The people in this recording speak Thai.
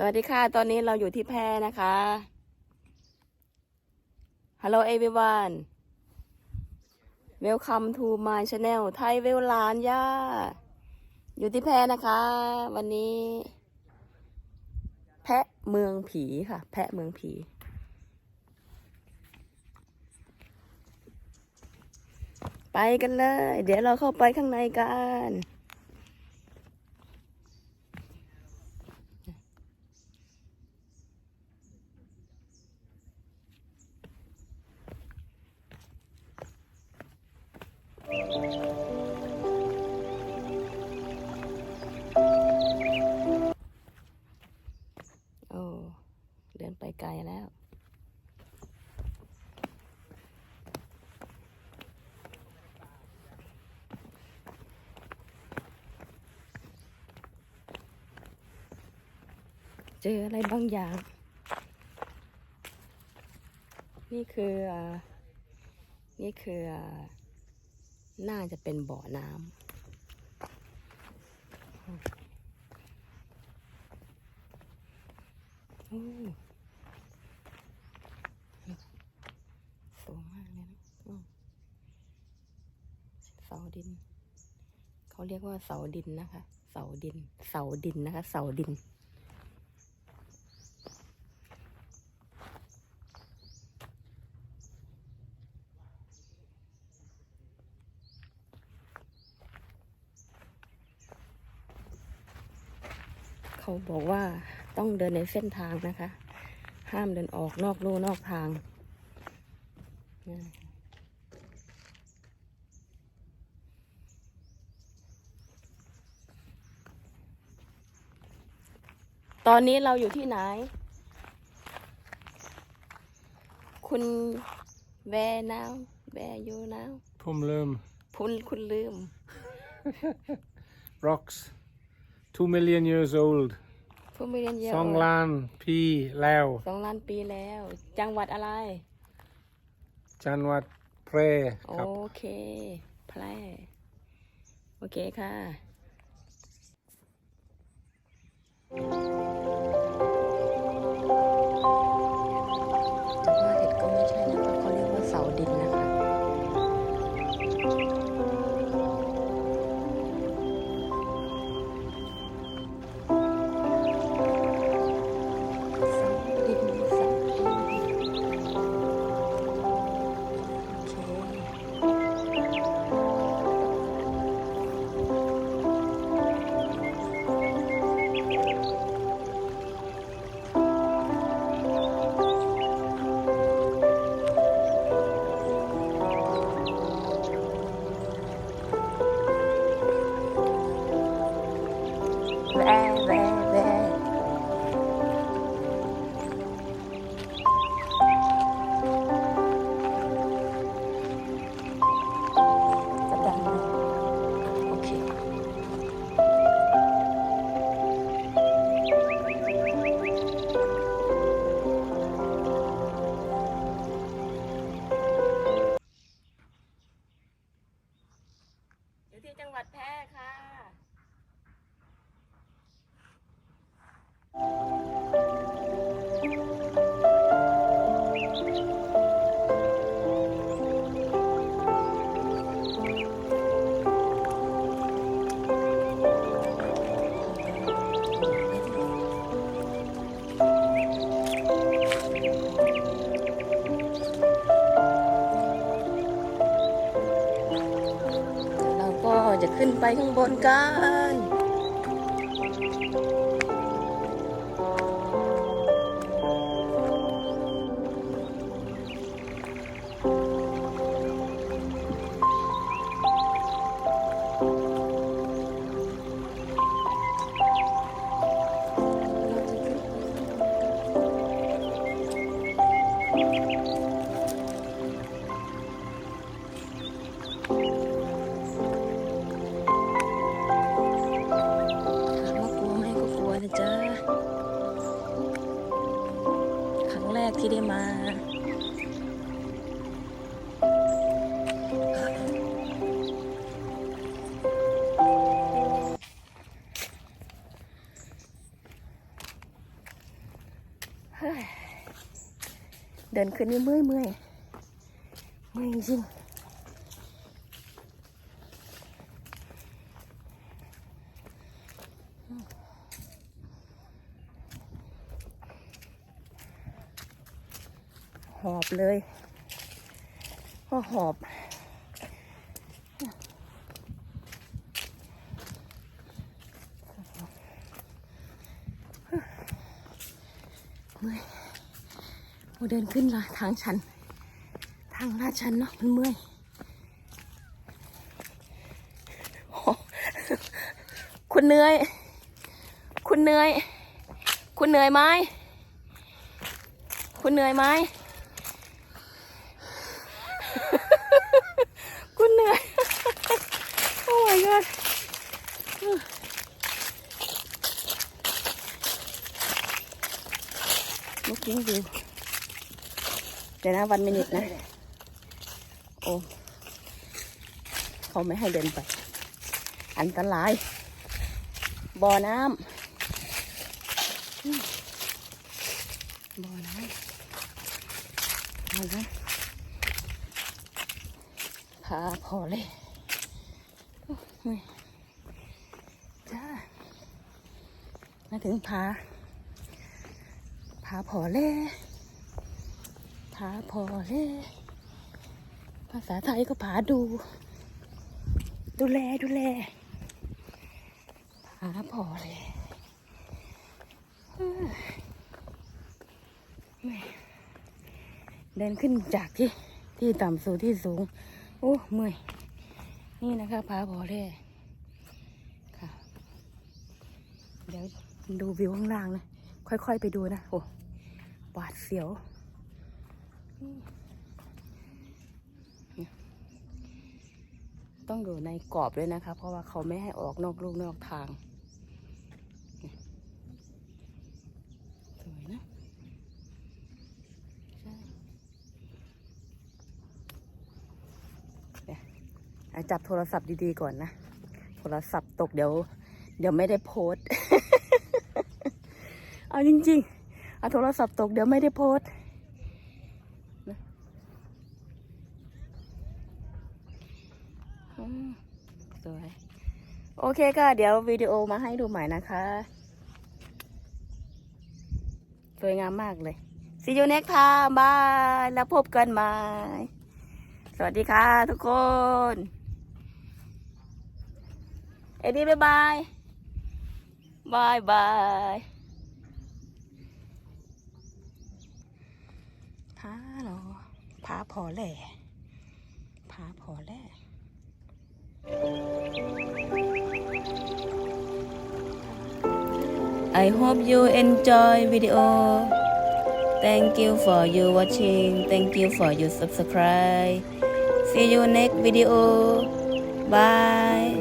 สวัสดีค่ะ ตอนนี้เราอยู่ที่แพรนะคะ Hello everyone Welcome to my channel ไทยเวลลานย่า อยู่ที่แพรนะคะ วันนี้ แพะเมืองผีค่ะ แพะเมืองผี ไปกันเลย เดี๋ยวเราเข้าไปข้างในกัน จออะไรบางอย่าง นี่คือนี่คือน่าจะเป็นบ่อน้ำโอ้สูงมากเลยนะเสาดิน เขาเรียกว่าเสาดินนะคะ เสาดิน เสาดินนะคะ เสาดิน เขาบอกว่าต้องเดินในเส้นทางนะคะ ห้ามเดินออกนอกลู่นอกทางนะตอนนี้เราอยู่ที่ไหน คุณแวร์นาวแวร์ยูนาว Pumlum พุนคุณลืม rocks, two million years old. ผู้ไม่เรียนเยอะ Songlan P Lao สองล้านปีแล้ว จังหวัดอะไร Janwat Pre โอครับ เค แพร่ โอเคค่ะ ขึ้นไปข้างบนกัน ดินขึ้นนี่เมื่อยเมื่อยเมื่อยจริงหอบเลยก็หอบเมื่อย โอ้เดินขึ้นละทางชัน ทางลาดชันเนาะมันเมื่อยคุณเหนื่อย คุณเหนื่อย คุณเหนื่อยไหมคุณเหนื่อยไหมคุณเหนื่อย โอ้ my god ลูกกิ้งดู เดี๋ยวนะวันมินิทนะ โอ้เขาไม่ให้เดินไป อันตราย บ่อน้ำบ่อน้ำเอาละพาพอเลยจ้ามาถึงพาผาผอเล่ ผาผอเล่ภาษาไทยก็ผาดู ดูแลดูแลผาผอเล่เฮ้ยแม่เดินขึ้นจากที่ที่ต่ำสู่ที่สูง โอ้เมื่อย นี่นะคะผาผอเล่ค่ะ เดี๋ยวดูวิวข้างล่างนะ ค่อยๆไปดูนะ โอ้หวาดเสียว ต้องอยู่ในกรอบด้วยนะคะ เพราะว่าเขาไม่ให้ออกนอกลูกนอกทาง สวยนะใช่เดี๋ยวอะจับโทรศัพท์ดีๆก่อนนะ โทรศัพท์ตกเดี๋ยว เดี๋ยวไม่ได้โพสต์เอาจริงๆเอาโทรศัพท์ตกเดี๋ยวไม่ได้โพสต์นะอืมสวย โอ เคค่ะเดี๋ยววิดีโอมาให้ดูใหม่นะคะ สวยงามมากเลย See you next time บายแล้วพบกันใหม่ สวัสดีค่ะทุกคน เอ็ดดี้บ๊ายบายบายบายพาหรอพาพอแหล่พาพอแหล่ I hope you enjoy video. Thank you for you watching. Thank you for your subscribe. See you next video. Bye